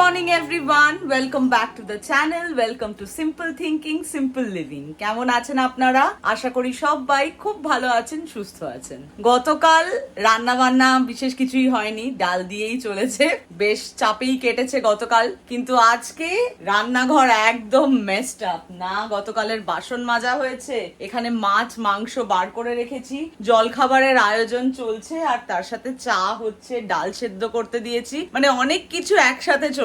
Morning everyone welcome back to the channel welcome to simple thinking simple living কেমন আছেন আপনারা? আশা করি সবাই খুব ভালো আছেন, সুস্থ আছেন। গতকাল রান্না বান্না বিশেষ কিছুই হয়নি, ডাল দিয়েই চলেছে। বেশ চাপেই কেটেছে গতকাল, কিন্তু আজকে রান্নাঘর একদম মেস্ট আপ না, গতকালের বাসন মাজা হয়েছে, এখানে মাছ, মাংস বার করে রেখেছি জল খাবারের আয়োজন চলছে, আর তার সাথে চা হচ্ছে, ডাল সেদ্ধ করতে দিয়েছি। মানে অনেক কিছু একসাথে চলছে।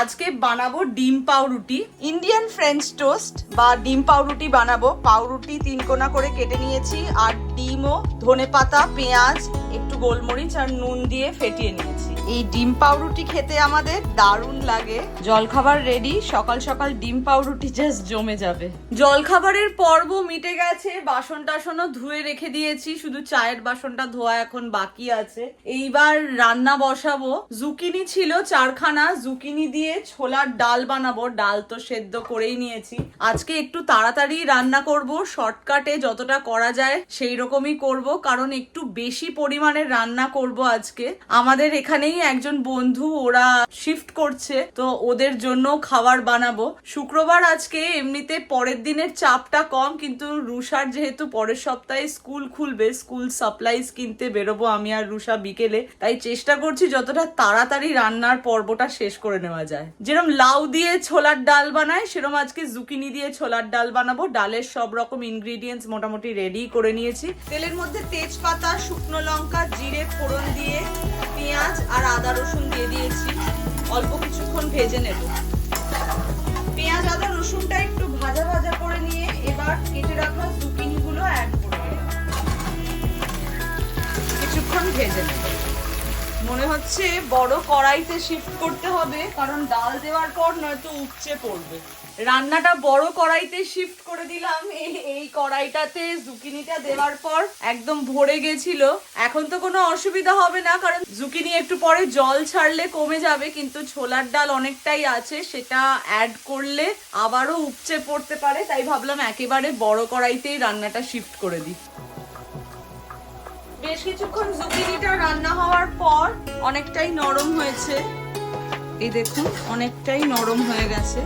আজকে বানাবো ডিম পাউরুটি। ইন্ডিয়ান ফ্রেঞ্চ টোস্ট বা ডিম পাউরুটি বানাবো। পাউরুটি তিন কোনা করে কেটে নিয়েছি, আর ডিমও ধনে পাতা পেঁয়াজ, একটু গোলমরিচ আর নুন দিয়ে ফেটিয়ে নিয়েছি। এই ডিম পাউরুটি খেতে আমাদের দারুণ লাগে। জলখাবার রেডি সকাল সকাল ডিম পাউরুটি জাস্ট জমে যাবে। জলখাবারের পর্ব মিটে গেছে, বাসন টাসনও ধুয়ে রেখে দিয়েছি, শুধু চায়ের বাসনটা ধোয়া এখন বাকি আছে। এইবার রান্না বসাবো। জুকিনি ছিল চারখানা, জুকিনি দিয়ে ছোলার ডাল বানাবো। ডাল তো সেদ্ধ করেই নিয়েছি। আজকে একটু তাড়াতাড়ি রান্না করব, শর্টকাটে যতটা করা যায় সেই রকমই করব, কারণ একটু বেশি পরিমাণে রান্না করব আজকে। আমাদের এখানেই একজন বন্ধু ওরা শিফট করছে, তো ওদের জন্য খাবার বানাবো। শুক্রবার আজকে এমনিতে পরের দিনের চাপটা কম, কিন্তু রুষার যেহেতু পরের সপ্তাহে স্কুল খুলবে, স্কুল সাপ্লাইজ কিনতে বেরোবো আমি আর রুষা বিকেলে, তাই চেষ্টা করছি যতটা তাড়াতাড়ি রান্নার পর্বটা শেষ করে নেওয়া যায়। যেরকম লাউ দিয়ে ছোলার ডাল বানায় সেরকম আজকে জুকিনি দিয়ে ছোলার ডাল বানাবো। ডালের সব রকম ইনগ্রিডিয়েন্টস মোটামুটি রেডি করে নিয়েছি। তেলের মধ্যে তেজপাতা, শুকনো লঙ্কা, জিরে, ফোড়ন দিয়ে পেঁয়াজ আর আদা, রসুন দিয়ে দিয়েছি। অল্প কিছুক্ষণ ভেজে নেব। পেঁয়াজ, আদা, রসুনটা একটু ভাজা ভাজা করে নিয়ে এবার কেটে রাখা জুকিনি গুলো অ্যাড করে দেব। কিছুক্ষণ ভেজে নেব। মনে হচ্ছে বড় কড়াইতে শিফট করতে হবে, কারণ ডাল দেওয়ার পর নয়তো উপচে পড়বে। রান্নাটা বড় কড়াইতে শিফট করে দিলাম। এই কড়াইটাতে জুকিনিটা দেওয়ার পর একদম ভরে গেছিল। এখন তো কোনো অসুবিধা হবে না, কারণ জুকিনি একটু পরে জল ছাড়লে কমে যাবে, কিন্তু ছোলার ডাল অনেকটাই আছে, সেটা অ্যাড করলে আবারও উপচে পড়তে পারে। তাই ভাবলাম একেবারে বড় কড়াইতেই রান্নাটা শিফট করে দিই। বেশ কিছুক্ষণ জুকিনিটা রান্না হওয়ার পর অনেকটাই নরম হয়েছে। এই দেখুন, অনেকটাই নরম হয়ে গেছে।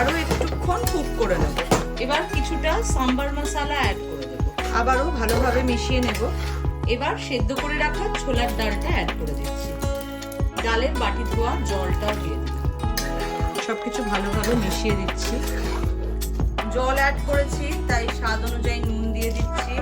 আরও একটুক্ষণ কুক করে নেব। এবার কিছুটা সাম্বার মশলা অ্যাড করে দেব। আবারও ভালোভাবে মিশিয়ে নেব। এবার সেদ্ধ করে রাখা ছোলার ডালটা অ্যাড করে দিচ্ছি। ডালের বাটি ধোয়া জলটাও দিয়ে দিলাম। ভালোভাবে মিশিয়ে দিচ্ছি। জল অ্যাড করেছি, তাই স্বাদ অনুযায়ী নুন দিয়ে দিচ্ছি।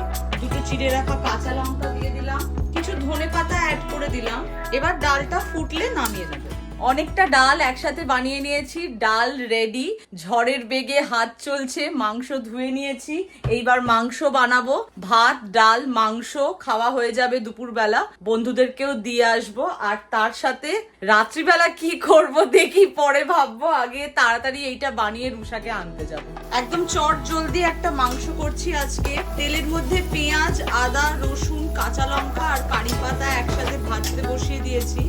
দুটো চিড়ে রাখা কাঁচা লঙ্কা দিয়ে দিলাম। কিছু ধনে পাতা অ্যাড করে দিলাম। এবার ডালটা ফুটলে নামিয়ে নেব। অনেকটা ডাল একসাথে বানিয়ে নিয়েছি, ডাল রেডি ঝড়ের বেগে হাত চলছে, মাংস ধুয়ে নিয়েছি, এইবার মাংস বানাবো, ভাত, ডাল, মাংস খাওয়া হয়ে যাবে দুপুরবেলা, বন্ধুদেরকেও দিয়ে আসব, আর তার সাথে রাত্রিবেলা কি করব দেখি পরে ভাববো, আগে তাড়াতাড়ি এইটা বানিয়ে রুষাকে আনতে যাব। একদম চট জলদি একটা মাংস করছি আজকে, তেলের মধ্যে পেঁয়াজ, আদা, রসুন, কাঁচা লঙ্কা আর কারি পাতা একসাথে ভাজতে বসিয়ে দিয়েছি।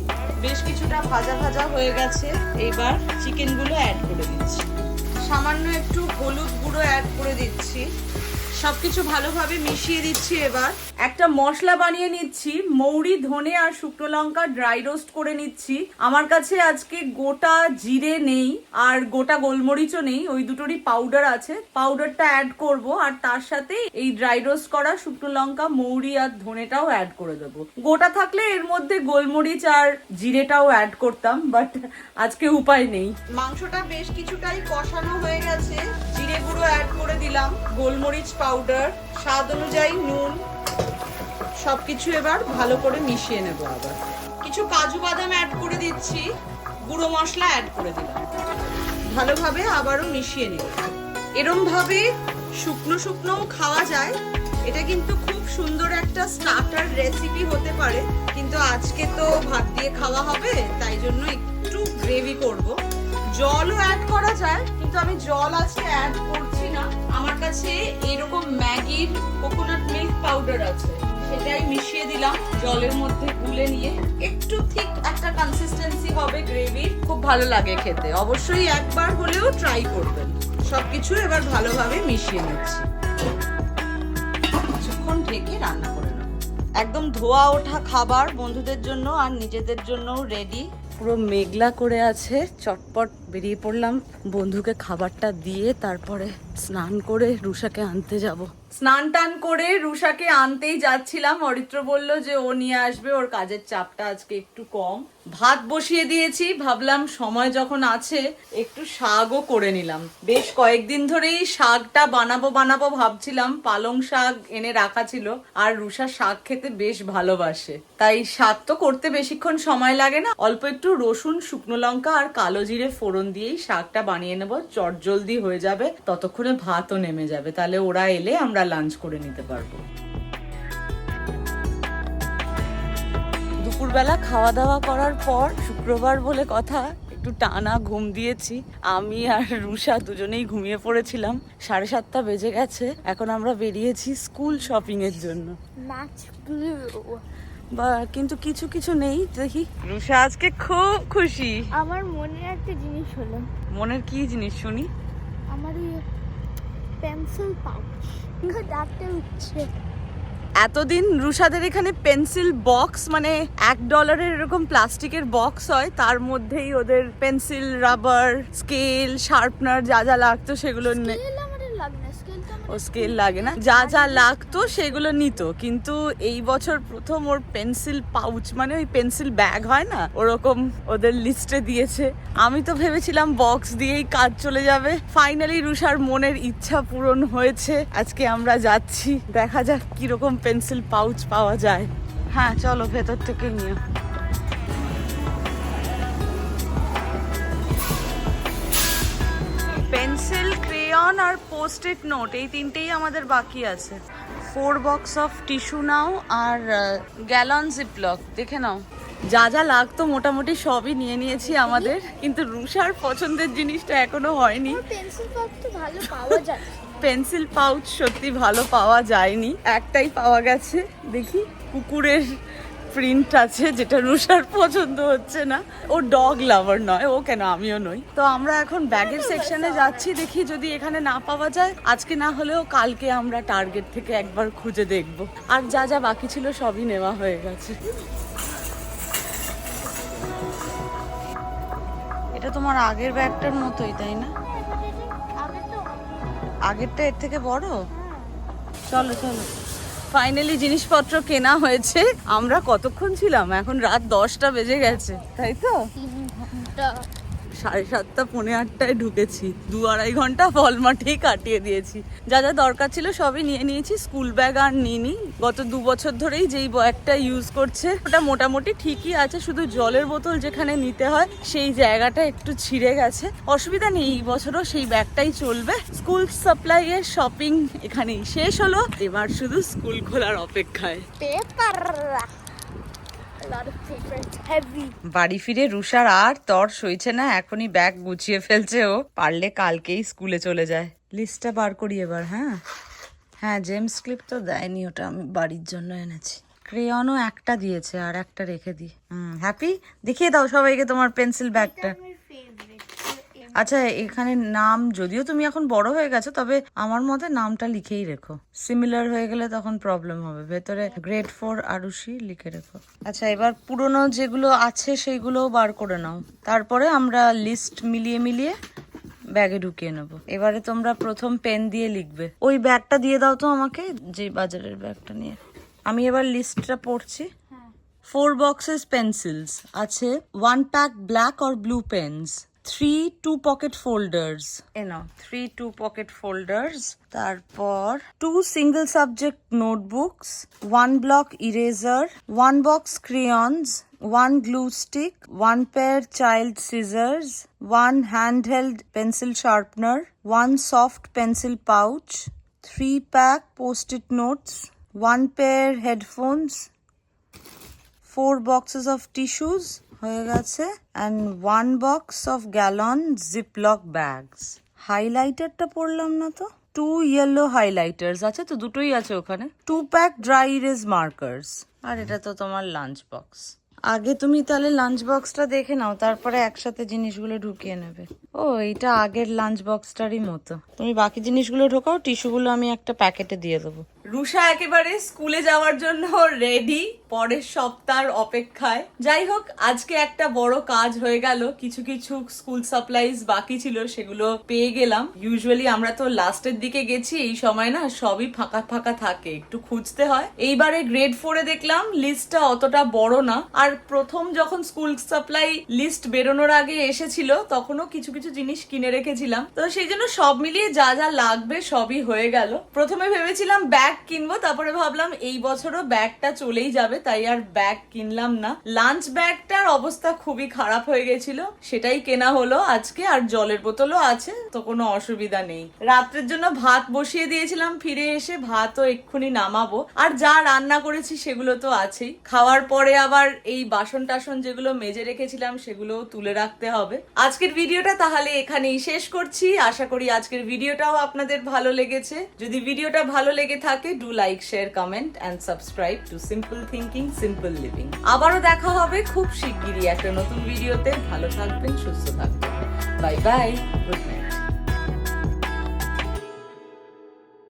বেশ কিছুটা ভাজা ভাজা হয়ে গেছে। এবার চিকেনগুলো অ্যাড করে দিচ্ছি। সামান্য একটু হলুদ গুঁড়ো অ্যাড করে দিচ্ছি। সবকিছু ভালোভাবে মিশিয়ে দিচ্ছি এবার। একটা মশলা বানিয়ে নিচ্ছি, মৌরি, ধনে আর শুকনো লঙ্কা ড্রাই রোস্ট করে নিচ্ছি। আমার কাছে আজকে গোটা জিরে নেই আর গোটা গোলমরিচও নেই, ওই দুটোরই পাউডার আছে। পাউডারটা অ্যাড করব আর তার সাথে এই ড্রাই রোস্ট করা শুকনো লঙ্কা, মৌরি আর ধনেটাও অ্যাড করে দেব। গোটা থাকলে এর মধ্যে গোলমরিচ আর জিরেটাও অ্যাড করতাম বাট আজকে উপায় নেই। মাংসটা বেশ কিছুটাই কষানো হয়ে গেছে। জিরে গুঁড়ো অ্যাড করে দিলাম, গোলমরিচ পাউডার স্বাদ অনুযায়ী নুন সবকিছু এবার ভালো করে মিশিয়ে নেব আবার। কিছু কাজু বাদাম অ্যাড করে দিচ্ছি, গুঁড়ো মশলা অ্যাড করে দিলাম। ভালোভাবে আবারও মিশিয়ে নেব এরম ভাবে শুকনো শুকনো খাওয়া যায়। এটা কিন্তু খুব সুন্দর একটা স্টার্টার রেসিপি হতে পারে, কিন্তু আজকে তো ভাত দিয়ে খাওয়া হবে, তাই জন্য একটু গ্রেভি করব। জলও অ্যাড করা যায়, কিন্তু আমি জল আজকে অ্যাড করছি না। আমার কাছে এরকম ম্যাগির কোকোনাট মিল্ক পাউডার আছে। সেটাই মিশিয়ে দিলাম জলের মধ্যে গুলে নিয়ে। একটু ঠিক একটা কনসিস্টেন্সি হবে গ্রেভির খুব ভালো লাগে খেতে। অবশ্যই একবার হলেও ট্রাই করবেন। সবকিছু এবার ভালোভাবে মিশিয়ে নিচ্ছি। কিছুক্ষণ ঢেকে রান্না করে নেব। একদম ধোয়া ওঠা খাবার বন্ধুদের জন্য আর নিজেদের জন্যও রেডি পুরো মেঘলা করে আছে, চটপট বেরিয়ে পড়লাম, বন্ধুকে খাবারটা দিয়ে তারপরে স্নান করে রুষাকে আনতে যাব। স্নান টান করে রুষাকে আনতেই যাচ্ছিলাম। অরিত্র বলল যে ও নিয়ে আসবে, ওর কাজের চাপটা আজকে একটু কম। ভাত বসিয়ে দিয়েছি, ভাবলাম সময় যখন আছে, একটু শাকও করে নিলাম। বেশ কয়েকদিন ধরেই শাকটা বানাবো বানাবো ভাবছিলাম, পালং শাক এনে রাখা ছিল, আর রুষা শাক খেতে বেশ ভালোবাসে। তাই শাক তো করতে বেশিক্ষণ সময় লাগে না, অল্প একটু রসুন, শুকনো লঙ্কা আর কালো জিরে ফোড়ন দিয়েই শাকটা বানিয়ে নেব, চটজলদি হয়ে যাবে, ততক্ষণে ভাতও নেমে যাবে, তাহলে ওরা এলে আমরা লাঞ্চ করে নিতে পারব। দুপুরবেলা খাওয়া দাওয়া করার পর শুক্রবার বলে কথা, একটু টানা ঘুম দিয়েছি, আমি আর রুষা দুজনেই ঘুমিয়ে পড়েছিলাম, সাড়ে সাতটা বেজে গেছে, এখন আমরা বেরিয়েছি স্কুল শপিং এর জন্য। কিন্তু কিছু কিছু নেই দেখি। রুষা আজকে খুব খুশি। আমার মনে একটা জিনিস হলো। মনের কি জিনিস শুনি? আমার পেন্সিল পাউচ। ডাকতে উঠছে। এতদিন রুষাদের এখানে পেন্সিল বক্স মানে এক ডলারের এরকম প্লাস্টিকের বক্স হয় তার মধ্যেই ওদের পেন্সিল রাবার স্কেল শার্পনার যা যা লাগতো সেগুলো নে- স্কেল আমাদের লাগে না স্কেল তো ও স্কেল লাগে না। যা যা লাগতো সেগুলো নিত। কিন্তু এই বছর প্রথম ওর পেন্সিল পাউচ মানে ওই পেন্সিল ব্যাগ হয় না, ওরকম ওদের লিস্টে দিয়েছে। আমি তো ভেবেছিলাম বক্স দিয়েই কাজ চলে যাবে। ফাইনালি রুষার মনের ইচ্ছা পূরণ হয়েছে। আজকে আমরা যাচ্ছি। দেখা যাক কীরকম পেন্সিল পাউচ পাওয়া যায়। হ্যাঁ চলো ভেতর থেকে নিয়ে। ক্রেয়ন আর পোস্ট ইট নোট এই তিনটেই আমাদের বাকি আছে। ফোর বক্স অফ টিস্যু নাও আর গ্যালন জিপলক দেখে নাও। যা যা লাগতো মোটামুটি সবই নিয়ে নিয়েছি আমাদের কিন্তু রুষার পছন্দের জিনিসটা এখনও হয়নি। পেন্সিল পাউচ তো ভালো পাওয়া যায়। পেন্সিল পাউচ সত্যি ভালো পাওয়া যায়নি একটাই পাওয়া গেছে দেখি কুকুরের প্রিন্ট আছে যেটা রুষার পছন্দ হচ্ছে না। ও ডগ লাভার নয় ও কেন আমিও নই। তো আমরা এখন ব্যাগের সেকশনে যাচ্ছি দেখি যদি এখানে না পাওয়া যায়। আজকে না হলেও কালকে আমরা টার্গেট থেকে একবার খুঁজে দেখব। আর যা যা বাকি ছিল সবই নেওয়া হয়ে গেছে। এটা তোমার আগের ব্যাগটার মতোই তাই না? আগেরটা এর থেকে বড়? চলো চলো। ফাইনালি জিনিসপত্র কেনা হয়েছে। আমরা কতক্ষণ ছিলাম? এখন রাত দশটা বেজে গেছে। তাই তো? সাড়ে সাতটা, পৌনে আটটায় ঢুকেছি। দু আড়াই ঘণ্টা ফল মাঠেই কাটিয়ে দিয়েছি। যা যা দরকার ছিল সবই নিয়ে নিয়েছি, স্কুল ব্যাগ আর নিইনি। গত দু বছর ধরেই যেই ব্যাগটা ইউজ করছে, ওটা মোটামুটি ঠিকই আছে, শুধু জলের বোতল যেখানে নিতে হয়, সেই জায়গাটা একটু ছিঁড়ে গেছে। অসুবিধা নেই, এই বছরও সেই ব্যাগটাই চলবে। স্কুল সাপ্লাই এর শপিং এখানেই শেষ হলো। এবার শুধু স্কুল খোলার অপেক্ষায়। পেপার বাড়ি ফিরে রুষার আর তর সইছে না, এখনই ব্যাগ গুছিয়ে ফেলছে ও। পারলে কালকেই স্কুলে চলে যায়। লিস্টটা বার করি এবার হ্যাঁ? হ্যাঁ জেমস ক্লিপ তো দেয়নি, ওটা আমি বাড়ির জন্য এনেছি। ক্রেয়নও একটা দিয়েছে, আর একটা রেখে দিই। হুম হ্যাপি দেখিয়ে দাও সবাইকে তোমার পেন্সিল ব্যাগটা. আচ্ছা এখানে নাম যদিও তুমি এখন বড় হয়ে গেছো তবে আমার মতে নামটা লিখেই রেখো। সিমিলার হয়ে গেলে তখন প্রবলেম হবে। ভেতরে গ্রেড ফোর আরুষি লিখে রেখো। আচ্ছা এবার পুরনো যেগুলো আছে সেইগুলোও বার করে নাও। তারপরে আমরা লিস্ট মিলিয়ে মিলিয়ে ব্যাগে ঢুকিয়ে নেব। এবারে তোমরা প্রথম পেন দিয়ে লিখবে। ওই ব্যাগটা দিয়ে দাও তো আমাকে যে বাজারের ব্যাগটা নিয়ে। আমি এবার লিস্টটা পড়ছি। ফোর বক্সেস পেন্সিলস আছে। One pack black or blue pens three two pocket folders A now three two pocket folders তারপর two single subject notebooks one block eraser one box crayons one glue stick one pair child scissors one handheld pencil sharpener one soft pencil pouch three pack post-it notes one pair headphones four boxes of tissues হয়ে গেছে and one box of gallon ziplock bags হাইলাইটারটা পড়লাম না তো? Two yellow হাইলাইটার্স আছে তো, দুটোই আছে ওখানে। Two pack dry erase markers আর এটা তো তোমার লাঞ্চ বক্স আগে তুমি তাহলে লাঞ্চ বক্সটা দেখে নাও, তারপরে একসাথে জিনিসগুলো ঢুকিয়ে নেবে। ও এটা আগের লাঞ্চ বক্সটারই মতো। তুমি বাকি জিনিসগুলো ঢোকাও টিস্যুগুলো আমি একটা প্যাকেটে দিয়ে দেবো। রুষা একেবারে স্কুলে যাওয়ার জন্য রেডি পরের সপ্তাহ অপেক্ষায়। যাই হোক আজকে একটা বড় কাজ হয়ে গেল। কিছু কিছু স্কুল সাপ্লাইজ বাকি ছিল সেগুলো পেয়ে গেলাম। ইউজুয়ালি আমরা তো লাস্টের দিকে গেছি এই সময় না সবই ফাঁকা ফাঁকা থাকে একটু খুঁজতে হয়। এইবারে গ্রেড ফোরে দেখলাম লিস্টটা অতটা বড় না। আর প্রথম যখন স্কুল সাপ্লাই লিস্ট বেরোনোর আগে এসেছিল তখনও কিছু কিছু জিনিস কিনে রেখেছিলাম। তো সেই জন্য সব মিলিয়ে যা যা লাগবে সবই হয়ে গেল। প্রথমে ভেবেছিলাম ব্যাগ কিনবো, তারপরে ভাবলাম এই বছরও ব্যাগটা চলেই যাবে, তাই আর ব্যাগ কিনলাম না। লাঞ্চ ব্যাগটার অবস্থা খুবই খারাপ হয়ে গেছিল, সেটাই কেনা হলো আজকে, আর জলের বোতলও আছে, তো কোনো অসুবিধা নেই। রাত্রের জন্য ভাত বসিয়ে দিয়েছিলাম, ফিরে এসে ভাতও এক্ষুনি নামাবো। আর যা রান্না করেছি সেগুলো তো আছেই। খাওয়ার পরে আবার এই বাসন টাসন যেগুলো মেজে রেখেছিলাম সেগুলো তুলে রাখতে হবে। আজকের ভিডিওটা তাহলে এখানেই শেষ করছি। আশা করি আজকের ভিডিওটাও আপনাদের ভালো লেগেছে। যদি ভিডিওটা ভালো লেগে থাকে do like share comment and subscribe to simple thinking simple living আবারও দেখা হবে খুব শিগগিরই একটা নতুন ভিডিওতে। ভালো থাকবেন, সুস্থ থাকবেন। Bye bye good